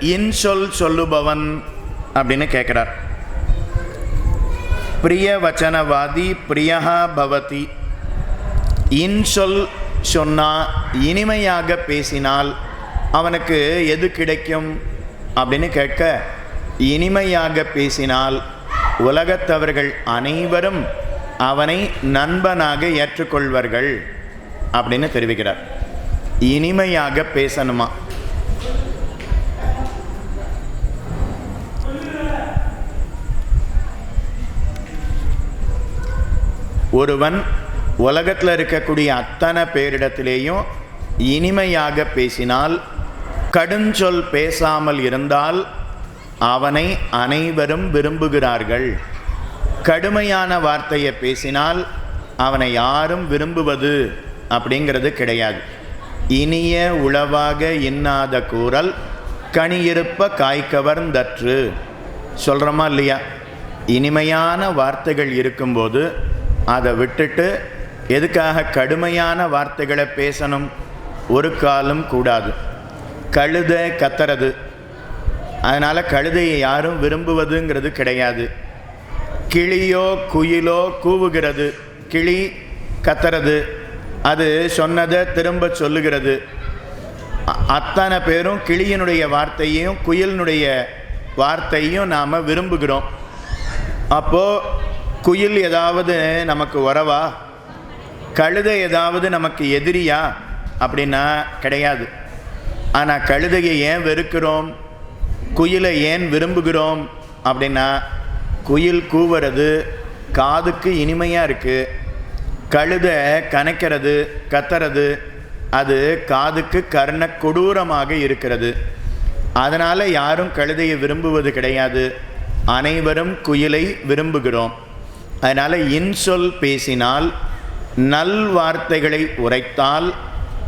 இன்சொல் சொல்லுபவன் அப்படின்னு கேட்குறார் பிரிய வச்சனவாதி பிரியஹா பவதி இன்சொல் சொன்னா இனிமையாக பேசினால் அவனுக்கு எது கிடைக்கும்? அப்படின்னு கேட்க இனிமையாக பேசினால் உலகத்தவர்கள் அனைவரும் அவனை நண்பனாக ஏற்றுக்கொள்வார்கள் அப்படின்னு தெரிவிக்கிறார். இனிமையாக பேசணுமா? ஒருவன் உலகத்தில் இருக்கக்கூடிய அத்தனை பேரிடத்திலேயும் இனிமையாக பேசினால் கடுஞ்சொல் பேசாமல் இருந்தால் அவனை அனைவரும் விரும்புகிறார்கள். கடுமையான வார்த்தையை பேசினால் அவனை யாரும் விரும்புவது அப்படிங்கிறது கிடையாது. இனிய உளவாக இன்னாத கூறல் கனியிருப்ப காய்கவர்ந்தற்று சொல்கிறோமா இல்லையா? இனிமையான வார்த்தைகள் இருக்கும்போது அதை விட்டுட்டு எதுக்காக கடுமையான வார்த்தைகளை பேசணும்? ஒரு காலம் கூடாது. கழுத கத்துறது. அதனால் கழுதையை யாரும் விரும்புவதுங்கிறது கிடையாது. கிளியோ குயிலோ கூவுகிறது. கிளி கத்துறது. அது சொன்னதை திரும்ப சொல்லுகிறது. அத்தனை பேரும் கிளியினுடைய வார்த்தையையும் குயிலினுடைய வார்த்தையும் நாம் விரும்புகிறோம். அப்போது குயில் ஏதாவது நமக்கு உறவா கழுதை ஏதாவது நமக்கு எதிரியா? அப்படின்னா கிடையாது. ஆனால் கழுதையை ஏன் வெறுக்கிறோம்? குயிலை ஏன் விரும்புகிறோம்? அப்படின்னா குயில் கூவுறது காதுக்கு இனிமையாக இருக்குது கழுதை கனைக்கிறது கத்துறது அது காதுக்கு கர்ண கொடூரமாக இருக்கிறது. அதனால் யாரும் கழுதையை விரும்புவது கிடையாது. அனைவரும் குயிலை விரும்புகிறோம். அதனால் இன்சொல் பேசினால் நல் வார்த்தைகளை உரைத்தால்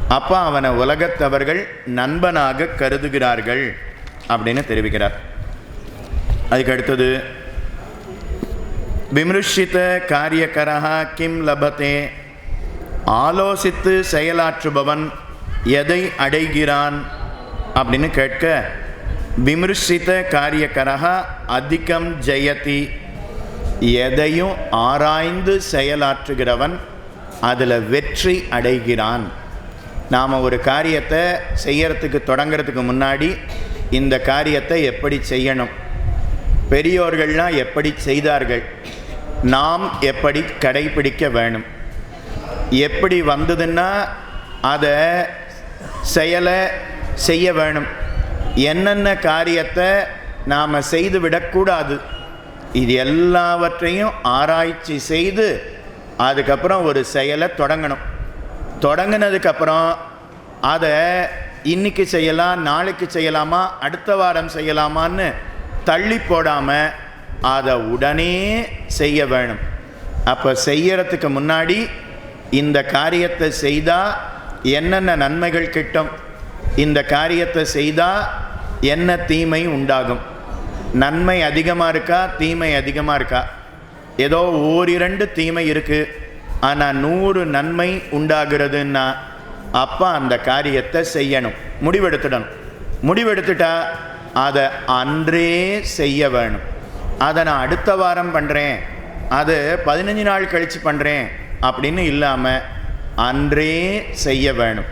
அப்போ அவனை உலகத்தவர்கள் நண்பனாக கருதுகிறார்கள் அப்படின்னு தெரிவிக்கிறார். அதுக்கு அடுத்தது விமர்சித்த காரியகரா கிம் லபத்தே ஆலோசித்து செயலாற்றுபவன் எதை அடைகிறான் அப்படின்னு கேட்க விமர்சித்த காரியகரா அதிகம் ஜெயதி எதையும் ஆராய்ந்து செயலாற்றுகிறவன் அதில் வெற்றி அடைகிறான். நாம் ஒரு காரியத்தை செய்யறதுக்கு தொடங்கிறதுக்கு முன்னாடி இந்த காரியத்தை எப்படி செய்யணும்? பெரியோர்கள்லாம் எப்படி செய்தார்கள்? நாம் எப்படி கடைபிடிக்க வேணும்? எப்படி வந்ததுன்னா அதை செயலை செய்ய வேணும். என்னென்ன காரியத்தை நாம் செய்து விடக்கூடாது இது எல்லாவற்றையும் ஆராய்ச்சி செய்து அதுக்கப்புறம் ஒரு செயலை தொடங்கணும். தொடங்கினதுக்கப்புறம் அதை இன்னைக்கு செய்யலாம் நாளைக்கு செய்யலாமா அடுத்த வாரம் செய்யலாமான்னு தள்ளி போடாமல் அதை உடனே செய்ய வேணும். அப்போ செய்யறதுக்கு முன்னாடி இந்த காரியத்தை செய்தால் என்னென்ன நன்மைகள் கிட்டும்? இந்த காரியத்தை செய்தால் என்ன தீமை உண்டாகும்? நன்மை அதிகமாக இருக்கா தீமை அதிகமாக இருக்கா? ஏதோ ஓரிரண்டு தீமை இருக்குது ஆனால் நூறு நன்மை உண்டாகிறதுன்னா அப்போ அந்த காரியத்தை செய்யணும். முடிவெடுத்துடணும். முடிவெடுத்துட்டா அதை அன்றே செய்ய வேணும். அதை நான் அடுத்த வாரம் பண்ணுறேன் அது பதினஞ்சு நாள் கழித்து பண்ணுறேன் அப்படின்னு இல்லாமல் அன்றே செய்ய வேணும்.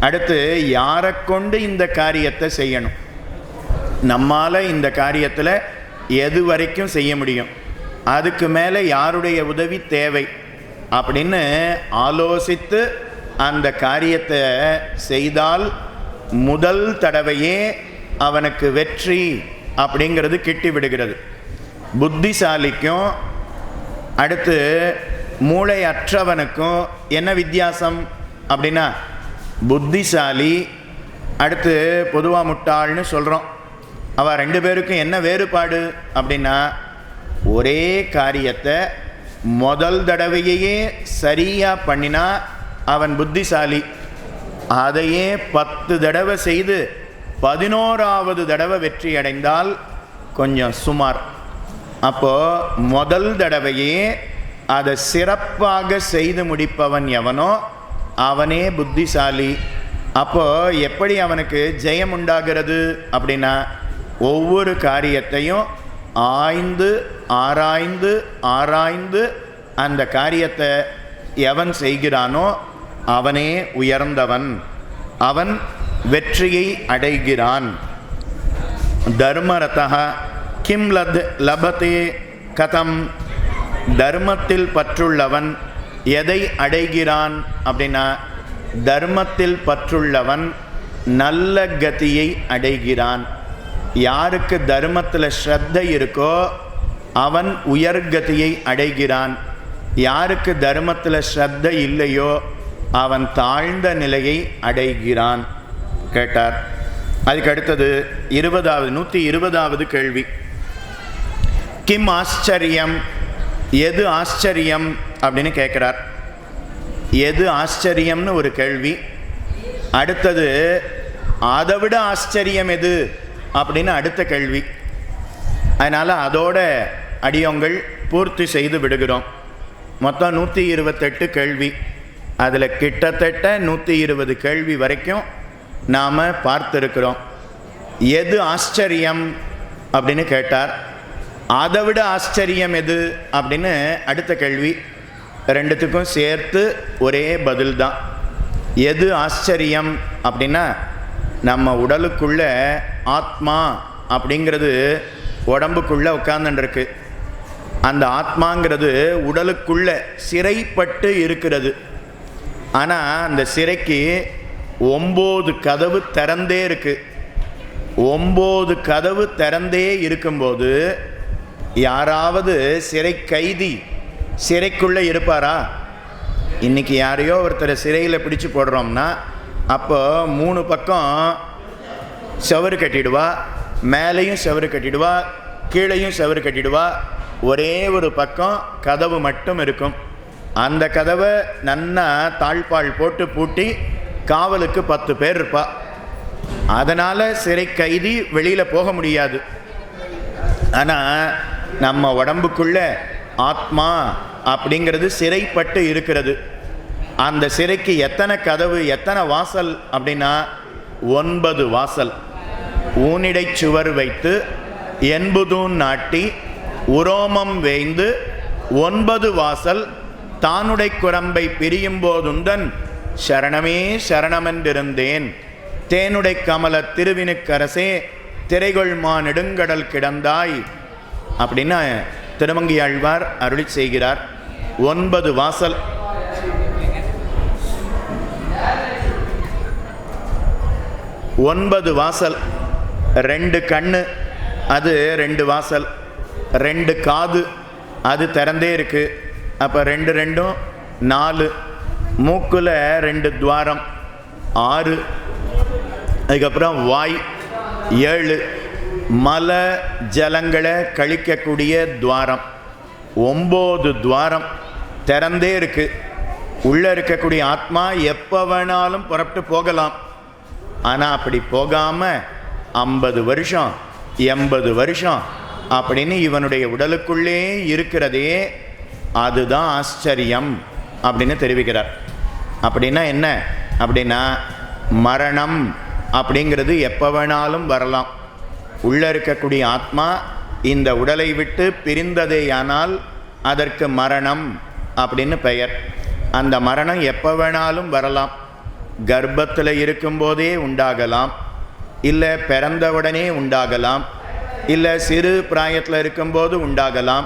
அடுத்து யாரை கொண்டு இந்த காரியத்தை செய்யணும்? நம்மால் இந்த காரியத்தில் எது வரைக்கும் செய்ய முடியும்? அதுக்கு மேலே யாருடைய உதவி தேவை? அப்படின்னு ஆலோசித்து அந்த காரியத்தை செய்தால் முதல் தடவையே அவனுக்கு வெற்றி அப்படிங்கிறது கிட்டி விடுகிறது. புத்திசாலிக்கும் அடுத்து மூளை அற்றவனுக்கும் என்ன வித்தியாசம் அப்படின்னா புத்திசாலி அடுத்து பொதுவாக முட்டாள்னு சொல்கிறோம் அவள் ரெண்டு பேருக்கும் என்ன வேறுபாடு அப்படின்னா ஒரே காரியத்தை முதல் தடவையே சரியாக பண்ணினா அவன் புத்திசாலி. அதையே பத்து தடவை செய்து பதினோராவது தடவை வெற்றி அடைந்தால் கொஞ்சம் சுமார். அப்போது முதல் தடவையே அதை சிறப்பாக செய்து முடிப்பவன் எவனோ அவனே புத்திசாலி. அப்போது எப்படி அவனுக்கு ஜெயம் உண்டாகிறது அப்படின்னா ஒவ்வொரு காரியத்தையும் ஆய்ந்து ஆராய்ந்து ஆராய்ந்து அந்த காரியத்தை எவன் செய்கிறானோ அவனே உயர்ந்தவன். அவன் வெற்றியை அடைகிறான். தர்மரதா கிம் லத் லபத்தே கதம். தர்மத்தில் பற்றுள்ளவன் எதை அடைகிறான் அப்படின்னா தர்மத்தில் பற்றுள்ளவன் நல்ல கதியை அடைகிறான். யாருக்கு தர்மத்தில் ஸ்ரத்தை இருக்கோ அவன் உயர்கதியை அடைகிறான். யாருக்கு தர்மத்தில் ஸ்ரத்த இல்லையோ அவன் தாழ்ந்த நிலையை அடைகிறான். கேட்டார். அதுக்கு அடுத்தது இருபதாவது நூற்றி இருபதாவது கேள்வி. கிம் ஆச்சரியம்? எது ஆச்சரியம் அப்படின்னு கேட்குறார். எது ஆச்சரியம்னு ஒரு கேள்வி. அடுத்தது அதை விட ஆச்சரியம் எது? அப்படின்னு அடுத்த கேள்வி. அதனால் அதோட அடியோங்கள் பூர்த்தி செய்து விடுகிறோம். மொத்தம் நூற்றி இருபத்தெட்டு கேள்வி. அதில் கிட்டத்தட்ட நூற்றி இருபது கேள்வி வரைக்கும் நாம் பார்த்துருக்கிறோம். எது ஆச்சரியம் அப்படின்னு கேட்டார். அதை விட ஆச்சரியம் எது அப்படின்னு அடுத்த கேள்வி. ரெண்டுத்துக்கும் சேர்த்து ஒரே பதில் தான் எது ஆச்சரியம் அப்படின்னா நம்ம உடலுக்குள்ள ஆத்மா அப்படிங்கிறது உடம்புக்குள்ளே உட்கார்ந்துருக்கு அந்த ஆத்மாங்கிறது உடலுக்குள்ள சிறைப்பட்டு இருக்கிறது. ஆனால் அந்த சிறைக்கு ஒம்பது கதவு திறந்தே இருக்குது ஒம்பது கதவு திறந்தே இருக்கும்போது யாராவது சிறை கைதி சிறைக்குள்ளே இருப்பாரா? இன்றைக்கி யாரையோ ஒருத்தரை சிறையில் பிடிச்சு போடுறோம்னா அப்போ மூணு பக்கம் செவரு கட்டிடுவா மேலேயும் செவரு கட்டிடுவா கீழேயும் செவரு கட்டிடுவா. ஒரே ஒரு பக்கம் கதவு மட்டும் இருக்கும். அந்த கதவை நன்னா தாழ்பால் போட்டு பூட்டி காவலுக்கு பத்து பேர் இருப்பா. அதனால் சிறை கைதி வெளியில் போக முடியாது. ஆனால் நம்ம உடம்புக்குள்ள ஆத்மா அப்படிங்கிறது சிறைப்பட்டு இருக்கிறது. அந்த சிறைக்கு எத்தனை கதவு எத்தனை வாசல் அப்படின்னா ஒன்பது வாசல். ஊனிடை சுவர் வைத்து என்புதூன் நாட்டி உரோமம் வேய்ந்து ஒன்பது வாசல் தானுடை குரம்பை பிரியும் போதுந்தன் சரணமே சரணமென்றிருந்தேன். தேனுடை கமல திருவினுக்கரசே திரைகொள்மா நெடுங்கடல் கிடந்தாய் அப்படின்னு திருமங்கியாழ்வார் அருளி செய்கிறார். ஒன்பது வாசல். ஒன்பது வாசல் ரெண்டு கண்ணு அது ரெண்டு வாசல் ரெண்டு காது அது திறந்தே இருக்குது அப்போ ரெண்டு ரெண்டும் நாலு மூக்கில் ரெண்டு துவாரம் ஆறு அதுக்கப்புறம் வாய் ஏழு மல ஜலங்களை கழிக்கக்கூடிய துவாரம். ஒம்பது துவாரம் திறந்தே இருக்குது உள்ளே இருக்கக்கூடிய ஆத்மா எப்போ வேணாலும் புறப்பட்டு போகலாம். ஆனால் அப்படி போகாமல் ஐம்பது வருஷம் எண்பது வருஷம் அப்படின்னு இவனுடைய உடலுக்குள்ளே இருக்கிறதே அதுதான் ஆச்சரியம் அப்படின்னு தெரிவிக்கிறார். அப்படின்னா என்ன? அப்படின்னா மரணம் அப்படிங்கிறது எப்போ வேணாலும் வரலாம். உள்ளே இருக்கக்கூடிய ஆத்மா இந்த உடலை விட்டு பிரிந்ததேயானால் அதற்கு மரணம் அப்படின்னு பெயர். அந்த மரணம் எப்போ வேணாலும் வரலாம். கர்ப்பத்தில் இருக்கும்போதே உண்டாகலாம். இல்லை பிறந்தவுடனே உண்டாகலாம். இல்லை சிறு பிராயத்தில் இருக்கும்போது உண்டாகலாம்.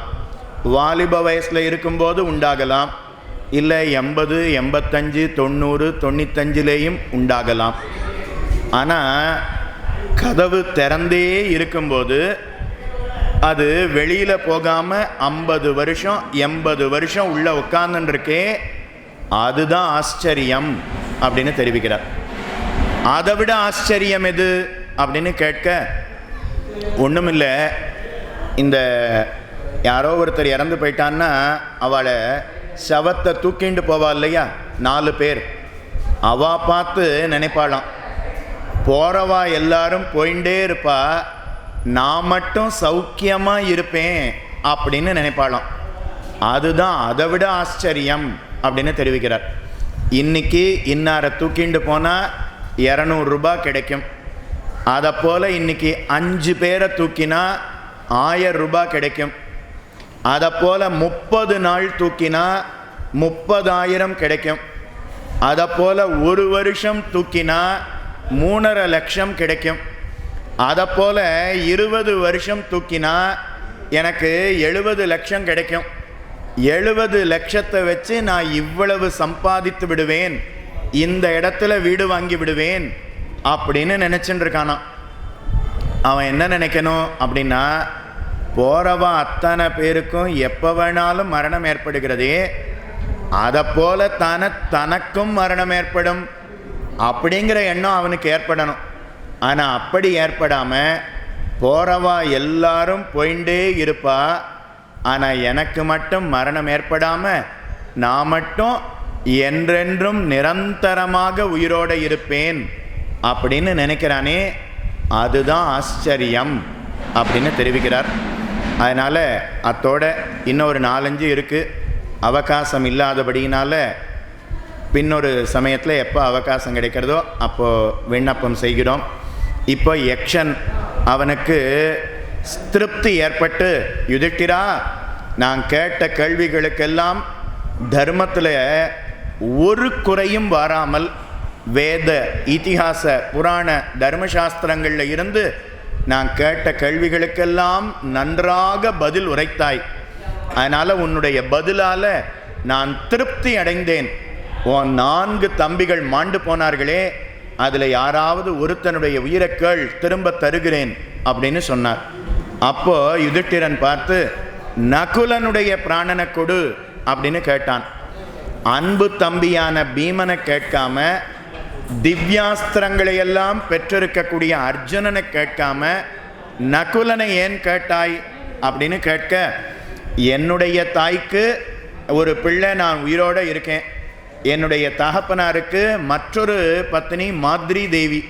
வாலிப வயசில் இருக்கும்போது உண்டாகலாம். இல்லை எண்பது எண்பத்தஞ்சு தொண்ணூறு தொண்ணூத்தஞ்சிலேயும் உண்டாகலாம். ஆனால் கதவு திறந்தே இருக்கும்போது அது வெளியில் போகாமல் ஐம்பது வருஷம் எண்பது வருஷம் உள்ளே உட்காந்துருக்கே அதுதான் ஆச்சரியம். அப்படின்னு தெரிவிக்கிறார். அதை விட ஆச்சரியம் எது அப்படின்னு கேட்க ஒன்றுமில்லை இந்த யாரோ ஒருத்தர் இறந்து போயிட்டான்னா அவளை சவத்தை தூக்கிண்டு போவா இல்லையா? நாலு பேர். அவா பார்த்து நினைப்பாளாம் போகிறவா எல்லாரும் போயிட்டே இருப்பா நான் மட்டும் சௌக்கியமாக இருப்பேன் அப்படின்னு நினைப்பாளாம். அதுதான் அதை விட ஆச்சரியம் அப்படின்னு தெரிவிக்கிறார். இன்னைக்கு இன்னாரை தூக்கிண்டு போனால் இரநூறுபா கிடைக்கும். அதை போல் இன்னைக்கு அஞ்சு பேரை தூக்கினா ஆயிரம் ரூபாய் கிடைக்கும். அதை போல் முப்பது நாள் தூக்கினா முப்பதாயிரம் கிடைக்கும். அதை போல் ஒரு வருஷம் தூக்கினா மூணரை லட்சம் கிடைக்கும். அதை போல் இருபது வருஷம் தூக்கினா எனக்கு எழுபது லட்சம் கிடைக்கும். எழுபது லட்சத்தை வச்சு நான் இவ்வளவு சம்பாதித்து விடுவேன். இந்த இடத்துல வீடு வாங்கி விடுவேன் அப்படின்னு நினச்சிட்டு இருக்கானா. அவன் என்ன நினைக்கணும் அப்படின்னா போறவன் அத்தனை பேருக்கும் எப்போ வேணாலும் மரணம் ஏற்படுகிறதே அதை போல தானே தனக்கும் மரணம் ஏற்படும் அப்படிங்கிற எண்ணம் அவனுக்கு ஏற்படணும். ஆனால் அப்படி ஏற்படாமல் போறவா எல்லாரும் போயிண்டே இருப்பா. ஆனால் எனக்கு மட்டும் மரணம் ஏற்படாமல் நான் மட்டும் என்றென்றும் நிரந்தரமாக உயிரோடு இருப்பேன் அப்படின்னு நினைக்கிறானே அதுதான் ஆச்சரியம் அப்படின்னு தெரிவிக்கிறார். அதனால் அத்தோட இன்னொரு நாலஞ்சு இருக்குது அவகாசம் இல்லாதபடியினால் பின்னொரு சமயத்தில் எப்போ அவகாசம் கிடைக்கிறதோ அப்போது விண்ணப்பம் செய்கிறோம். இப்போ யக்ஷன் அவனுக்கு திருப்தி ஏற்பட்டு யுதிட்டிரா நான் கேட்ட கேள்விகளுக்கெல்லாம் தர்மத்தில் ஒரு குறையும் வராமல் வேத இதிகாச புராண தர்மசாஸ்திரங்களில் இருந்து நான் கேட்ட கேள்விகளுக்கெல்லாம் நன்றாக பதில் உரைத்தாய். அதனால் உன்னுடைய பதிலால் நான் திருப்தி அடைந்தேன். உன் நான்கு தம்பிகள் மாண்டு போனார்களே அதில் யாராவது ஒருத்தனுடைய உயிரக்கள் திரும்ப தருகிறேன் அப்படின்னு சொன்னார். அப்போ யுதிஷ்டிரன் பார்த்து நகுலனுடைய பிராணனை கொடு அப்படின்னு கேட்டான். அன்பு தம்பியான பீமனை கேட்காம திவ்யாஸ்திரங்களை எல்லாம் பெற்றிருக்கக்கூடிய அர்ஜுனனை கேட்காம நகுலனை ஏன் கேட்டாய்? அப்படின்னு கேட்க என்னுடைய தாய்க்கு ஒரு பிள்ளை நான் உயிரோடு இருக்கேன். என்னுடைய தகப்பனாருக்கு மற்றொரு பத்தினி மாத்ரி தேவி.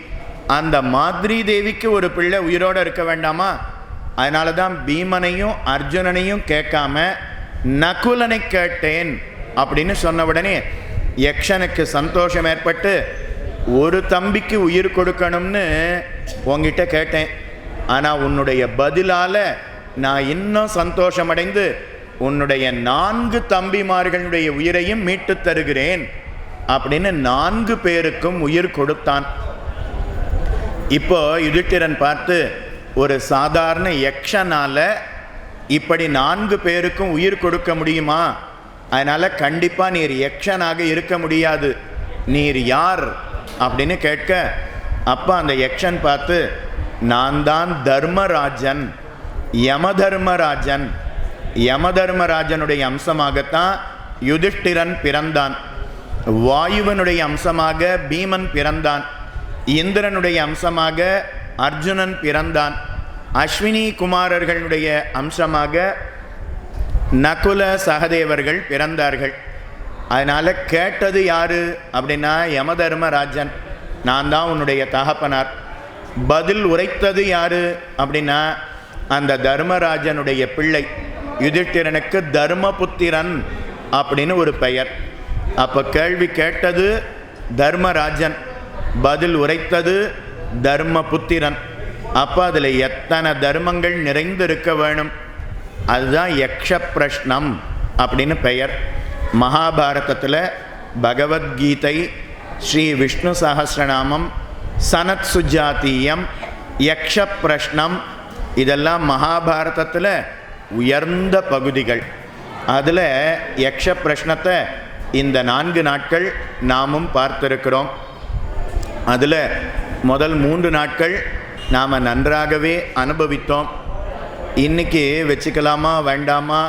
அந்த மாத்ரி தேவிக்கு ஒரு பிள்ளை உயிரோடு இருக்க வேண்டாமா? அதனால தான் பீமனையும் அர்ஜுனனையும் கேட்காம நகுலனை கேட்டேன் அப்படின்னு சொன்ன உடனே யக்ஷனுக்கு சந்தோஷம் ஏற்பட்டு ஒரு தம்பிக்கு உயிர் கொடுக்கணும்னு உங்ககிட்ட கேட்டேன். ஆனால் உன்னுடைய பதிலால் நான் இன்னும் சந்தோஷமடைந்து உன்னுடைய நான்கு தம்பிமார்களுடைய உயிரையும் மீட்டு தருகிறேன் அப்படின்னு நான்கு பேருக்கும் உயிர் கொடுத்தான். இப்போ யுதிட்டிரன் பார்த்து ஒரு சாதாரண யக்ஷனால இப்படி நான்கு பேருக்கும் உயிர் கொடுக்க முடியுமா? அதனால் கண்டிப்பாக நீர் யக்ஷனாக இருக்க முடியாது. நீர் யார்? அப்படின்னு கேட்க அப்போ அந்த யக்ஷன் பார்த்து நான் தான் தர்மராஜன். யமதர்மராஜன். யமதர்மராஜனுடைய அம்சமாகத்தான் யுதிஷ்டிரன் பிறந்தான். வாயுவனுடைய அம்சமாக பீமன் பிறந்தான். இந்திரனுடைய அம்சமாக அர்ஜுனன் பிறந்தான். அஸ்வினி குமாரர்களுடைய அம்சமாக நகுல சகதேவர்கள் பிறந்தார்கள். அதனால் கேட்டது யாரு அப்படின்னா யமதர்மராஜன் நான் தான் உன்னுடைய தகப்பனார். பதில் உரைத்தது யாரு அப்படின்னா அந்த தர்மராஜனுடைய பிள்ளை. யுதிஷ்டிரனுக்கு தர்மபுத்திரன் அப்படின்னு ஒரு பெயர். அப்போ கேள்வி கேட்டது தர்மராஜன். பதில் உரைத்தது தர்மபுத்திரன். அப்போ அதில் எத்தனை தர்மங்கள் நிறைந்திருக்க வேணும்? அதுதான் யக்ஷ பிரஷ்னம் அப்படின்னு பெயர். மகாபாரதத்தில் பகவத்கீதை ஸ்ரீ விஷ்ணு சஹஸ்ரநாமம் சனத் சுஜாத்தியம் யக்ஷ பிரஷ்னம் இதெல்லாம் மகாபாரதத்தில் உயர்ந்த பகுதிகள். அதில் யக்ஷ பிரஷ்னத்தை இந்த நான்கு நாட்கள் நாமும் பார்த்திருக்கிறோம். அதில் முதல் மூன்று நாட்கள் நாம் நன்றாகவே அனுபவித்தோம். இன்னைக்கு வச்சுக்கலாமா வேண்டாமா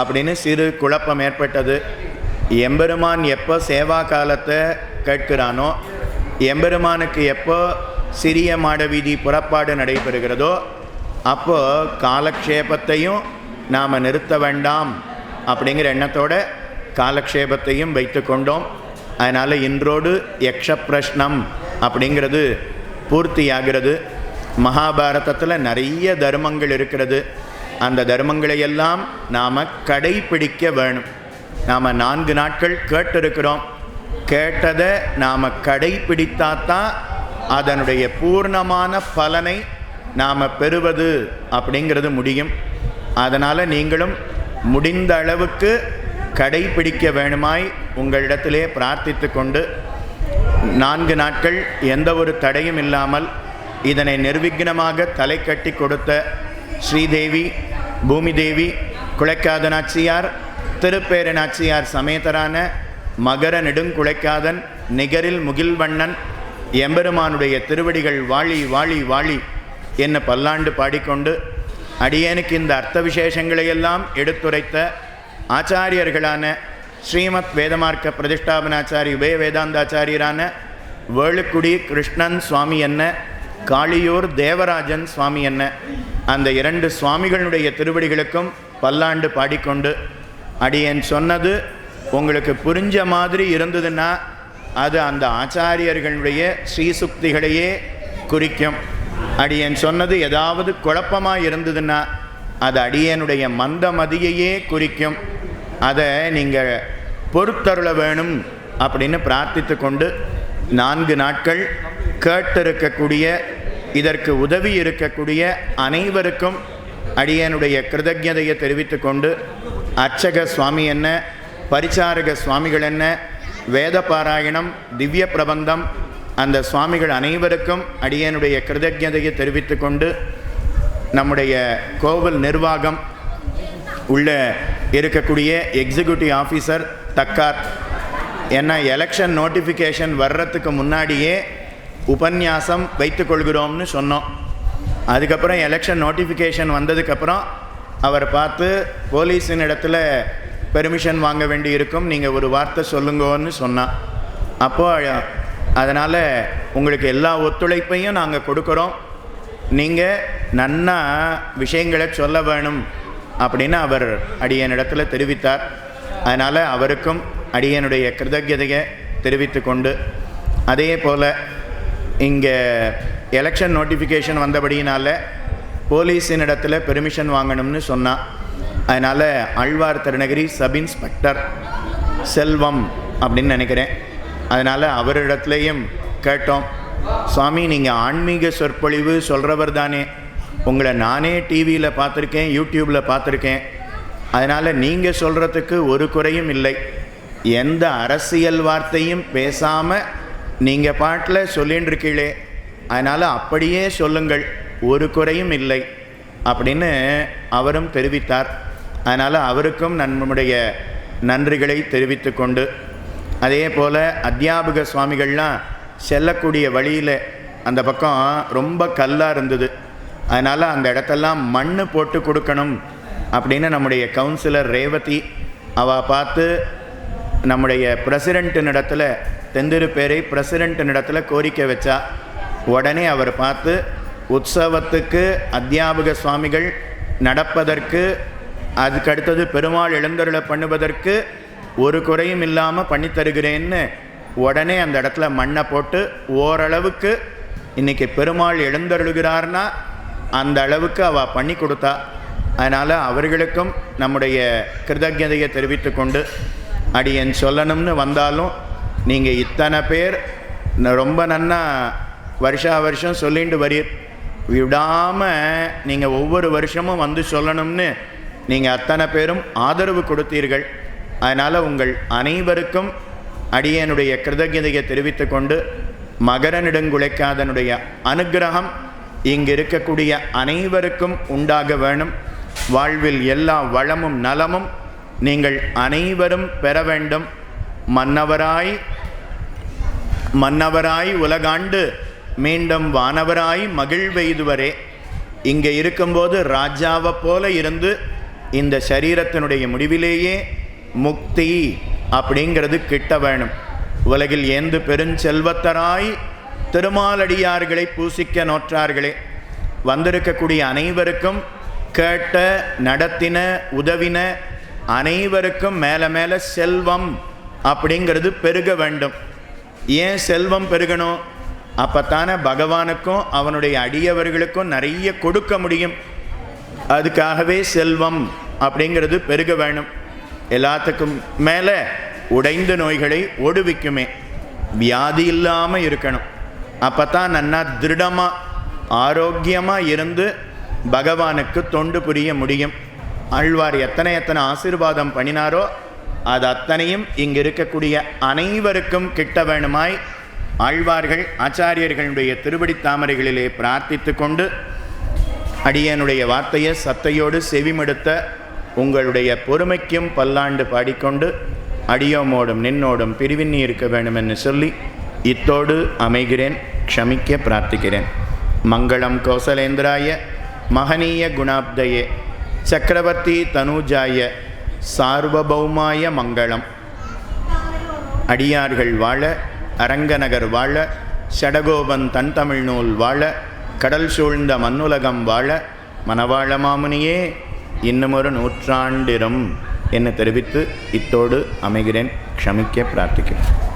அப்படின்னு சிறு குழப்பம் ஏற்பட்டது. எம்பெருமான் எப்போ சேவா காலத்தை கேட்கிறானோ எம்பெருமானுக்கு எப்போ சிறிய மாட வீதி புறப்பாடு நடைபெறுகிறதோ அப்போ காலக்ஷேபத்தையும் நாம் நிறுத்த வேண்டாம் அப்படிங்கிற எண்ணத்தோட காலக்ஷேபத்தையும் வைத்து கொண்டோம் அதனால் இன்றோடு யக்ஷ பிரஷ்னம். அப்படிங்கிறது பூர்த்தியாகிறது. மகாபாரதத்தில் நிறைய தர்மங்கள் இருக்கிறது. அந்த தர்மங்களையெல்லாம் நாம் கடைபிடிக்க வேணும். நாம் நான்கு நாட்கள் கேட்டிருக்கிறோம். கேட்டதை நாம் கடைபிடித்தாதான் அதனுடைய பூர்ணமான பலனை நாம் பெறுவது அப்படிங்கிறது முடியும். அதனால் நீங்களும் முடிந்த அளவுக்கு கடைபிடிக்க வேணுமாய் உங்களிடத்திலே பிரார்த்தித்து கொண்டு நான்கு நாட்கள் எந்த ஒரு தடையும் இல்லாமல் இதனை நிர்விக்னமாக தலை கட்டி கொடுத்த ஸ்ரீதேவி பூமிதேவி குழைக்காத நாச்சியார் நாச்சியார் சமேதரான மகர நெடுங்குழைக்காதன் நிகரில் முகில்வண்ணன் எம்பெருமானுடைய திருவடிகள் வாழி வாழி வாழி என்ன பல்லாண்டு பாடிக்கொண்டு அடியேனுக்கு இந்த அர்த்த விசேஷங்களையெல்லாம் எடுத்துரைத்த ஆச்சாரியர்களான ஸ்ரீமத் வேதமார்க்க பிரதிஷ்டாபனாச்சாரி உபய வேதாந்தாச்சாரியரான வேளுக்குடி கிருஷ்ணன் சுவாமி என்ன காளியூர் தேவராஜன் சுவாமி என்ன அந்த இரண்டு சுவாமிகளுடைய திருவடிகளுக்கும் பல்லாண்டு பாடிக்கொண்டு அடியேன் சொன்னது உங்களுக்கு புரிஞ்ச மாதிரி இருந்ததுன்னா அது அந்த ஆச்சாரியர்களுடைய ஸ்ரீசுக்திகளையே குறிக்கும். அடியேன் சொன்னது ஏதாவது குழப்பமாக இருந்ததுன்னா அது அடியேனுடைய மந்தமதியையே குறிக்கும். அதை நீங்கள் பொறுத்தருள வேணும் அப்படின்னு பிரார்த்தித்து கொண்டு நான்கு நாட்கள் கேட்டிருக்கக்கூடிய இதற்கு உதவி இருக்கக்கூடிய அனைவருக்கும் அடியனுடைய கிருதஜதையை தெரிவித்து கொண்டு அர்ச்சக சுவாமி என்ன பரிசாரக சுவாமிகள் என்ன வேத பாராயணம் திவ்ய பிரபந்தம் அந்த சுவாமிகள் அனைவருக்கும் அடியனுடைய கிருதஜதையை தெரிவித்து கொண்டு நம்முடைய கோவில் நிர்வாகம் உள்ள இருக்கக்கூடிய எக்ஸிக்யூட்டிவ் ஆஃபீஸர் தக்கார். ஏன்னா எலெக்ஷன் நோட்டிஃபிகேஷன் வர்றதுக்கு முன்னாடியே உபன்யாசம் வைத்துக்கொள்கிறோம்னு சொன்னோம். அதுக்கப்புறம் எலெக்ஷன் நோட்டிஃபிகேஷன் வந்ததுக்கப்புறம் அவர் பார்த்து போலீஸின் இடத்துல பெர்மிஷன் வாங்க வேண்டி இருக்கும் நீங்கள் ஒரு வார்த்தை சொல்லுங்கன்னு சொன்னான். அப்போது அதனால் உங்களுக்கு எல்லா ஒத்துழைப்பையும் நாங்கள் கொடுக்குறோம். நீங்கள் நன்னா விஷயங்களை சொல்ல வேணும். அப்படின்னு அவர் அடியனிடத்தில் தெரிவித்தார். அதனால் அவருக்கும் அடியனுடைய கிருதஜதையை தெரிவித்து கொண்டு அதே போல் இங்கே எலெக்ஷன் நோட்டிஃபிகேஷன் வந்தபடியினால் போலீஸின் இடத்துல பெர்மிஷன் வாங்கணும்னு சொன்னான் அதனால் அழ்வார் திருநகரி சப் இன்ஸ்பெக்டர் செல்வம் அப்படின்னு நினைக்கிறேன். அதனால் அவரிடத்துலையும் கேட்டோம் சுவாமி நீங்கள் ஆன்மீக சொற்பொழிவு சொல்கிறவர் தானே உங்களை நானே டிவியில் பார்த்துருக்கேன் யூடியூப்பில் பார்த்துருக்கேன். அதனால் நீங்கள் சொல்கிறதுக்கு ஒரு குறையும் இல்லை. எந்த அரசியல் வார்த்தையும் பேசாமல் நீங்கள் பாட்டில் சொல்லின்னு இருக்கீங்களே. அதனால் அப்படியே சொல்லுங்கள். ஒரு குறையும் இல்லை. அப்படின்னு அவரும் தெரிவித்தார். அதனால் அவருக்கும் நம்முடைய நன்றிகளை தெரிவித்து கொண்டு அதே போல் அத்தியாபக சுவாமிகள்லாம் செல்லக்கூடிய வழியில் அந்த பக்கம் ரொம்ப கல்லாக இருந்தது. அதனால் அந்த இடத்தெல்லாம் மண் போட்டு கொடுக்கணும் அப்படின்னு நம்முடைய கவுன்சிலர் ரேவதி அவள் பார்த்து நம்முடைய பிரசிடென்ட்டின் இடத்துல தெந்திருப்பேரை பிரசிடென்ட்டின் இடத்துல கோரிக்கை வச்சா உடனே அவர் பார்த்து உற்சவத்துக்கு அத்தியாபக சுவாமிகள் நடப்பதற்கு அதுக்கடுத்தது பெருமாள் எழுந்தருளை பண்ணுவதற்கு ஒரு குறையும் இல்லாமல் பண்ணி தருகிறேன்னு உடனே அந்த இடத்துல மண்ணை போட்டு ஓரளவுக்கு இன்றைக்கி பெருமாள் எழுந்தருளுகிறார்னா அந்த அளவுக்கு அவள் பண்ணி கொடுத்தா. அதனால் அவர்களுக்கும் நம்முடைய கிருதஜதையை தெரிவித்து கொண்டு அடியன் சொல்லணும்னு வந்தாலும் நீங்கள் இத்தனை பேர் ரொம்ப நன்னா வருஷா வருஷம் சொல்லிட்டு வரீர். விடாமல் நீங்கள் ஒவ்வொரு வருஷமும் வந்து சொல்லணும்னு நீங்கள் அத்தனை பேரும் ஆதரவு கொடுத்தீர்கள். அதனால் உங்கள் அனைவருக்கும் அடியனுடைய கிருதஜதையை தெரிவித்து கொண்டு மகர நெடுங்குழைக்காதனுடைய அனுக்கிரகம் இங்கு இருக்கக்கூடிய அனைவருக்கும் உண்டாக வேணும் வாழ்வில் எல்லா வளமும் நலமும் நீங்கள் அனைவரும் பெற வேண்டும். மன்னவராய் மன்னவராய் உலகாண்டு மீண்டும் வானவராய் மகிழ்வெய்துவரே. இங்கே இருக்கும்போது ராஜாவை போல இருந்து இந்த சரீரத்தினுடைய முடிவிலேயே முக்தி அப்படிங்கிறது கிட்ட வேணும். உலகில் ஏந்து பெருஞ்செல்வத்தராய் திருமாலடியார்களை பூசிக்க நோற்றார்களே. வந்திருக்கக்கூடிய அனைவருக்கும் கேட்ட நடத்தின உதவின அனைவருக்கும் மேலே மேலே செல்வம் அப்படிங்கிறது பெருக வேண்டும். ஏன் செல்வம் பெருகணும்? அப்போத்தானே பகவானுக்கும் அவனுடைய அடியவர்களுக்கும் நிறைய கொடுக்க முடியும். அதுக்காகவே செல்வம் அப்படிங்கிறது பெருக வேணும் எல்லாத்துக்கும் மேலே உடைந்த நோய்களை ஒடுவிக்குமே. வியாதி இல்லாமல் இருக்கணும். அப்போ தான் நன்னா திருடமாக ஆரோக்கியமாக இருந்து பகவானுக்கு தொண்டு புரிய முடியும். ஆழ்வார் எத்தனை எத்தனை ஆசீர்வாதம் பண்ணினாரோ அது அத்தனையும் இங்கு இருக்கக்கூடிய அனைவருக்கும் கிட்ட வேணுமாய் ஆழ்வார்கள் ஆச்சாரியர்களுடைய திருவடி தாமரைகளிலே பிரார்த்தித்து கொண்டு அடியனுடைய வார்த்தையை சத்தையோடு செவிமடுத்த உங்களுடைய பொறுமைக்கும் பல்லாண்டு பாடிக்கொண்டு அடியோமோடும் நின்னோடும் பிரிவின்னி இருக்க வேண்டும் என்று சொல்லி இத்தோடு அமைகிறேன் க்ஷமிக்க பிரார்த்திக்கிறேன். மங்களம் கோசலேந்திராய மகனீய குணாப்தயே சக்கரவர்த்தி தனுஜாய சார்வபௌமாய மங்களம். அடியார்கள் வாழ அரங்கநகர் வாழ சடகோபன் தன் தமிழ் நூல் வாழ கடல் சூழ்ந்த மண்ணுலகம் வாழ மணவாழ மாமுனியே இன்னுமொரு நூற்றாண்டிரும். என்று தெரிவித்து இத்தோடு அமைகிறேன் க்ஷமிக்க பிரார்த்திக்கிறேன்.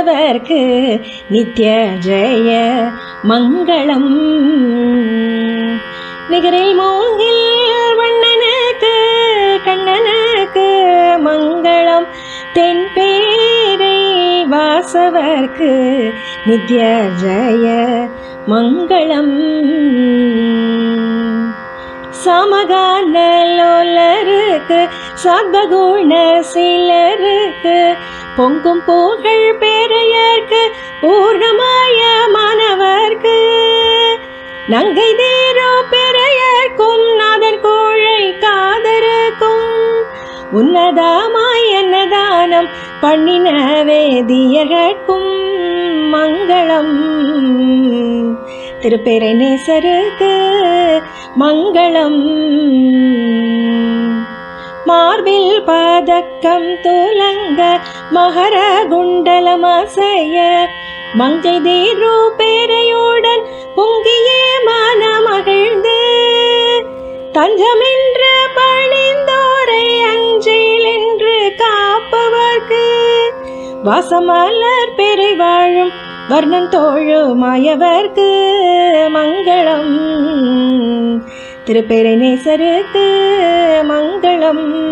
வாசவர்க்கு நித்ய ஜெய மங்களம். நிகரை மூங்கில் வண்ணனுக்கு கண்ணனுக்கு மங்களம். தென்பேரை வாசவர்க்கு நித்ய ஜெய மங்களம். சமகான லோலருக்கு சத்வகுண சிலருக்கு பொங்கும் புகழ் பெரையர்க்கு பூர்ணமாய மாணவர்க்கு. நங்கை தேரோ பெரையர்க்கும் நாதன் கோழை காதருக்கும். உன்னதமாய் அன்னதானம் பண்ணின வேதியர்க்கும் மங்களம். திருப்பேரை நேசருக்கு மங்களம். மார்பில் பதக்கம் துலங்க மகர குண்டலம் அசைய மங்கை தீரு பேரையுடன் பொங்கியே மனமகிழ்ந்து. தஞ்சமென்று பணிந்தோரை அஞ்சில் என்று காப்பவர்க்கு வாசமலர் பெருவாழும் வாழும் வர்ணம் தோழுமாயவர்க்கு மங்களம். திருப்பெருநேசருக்கு மங்களம்.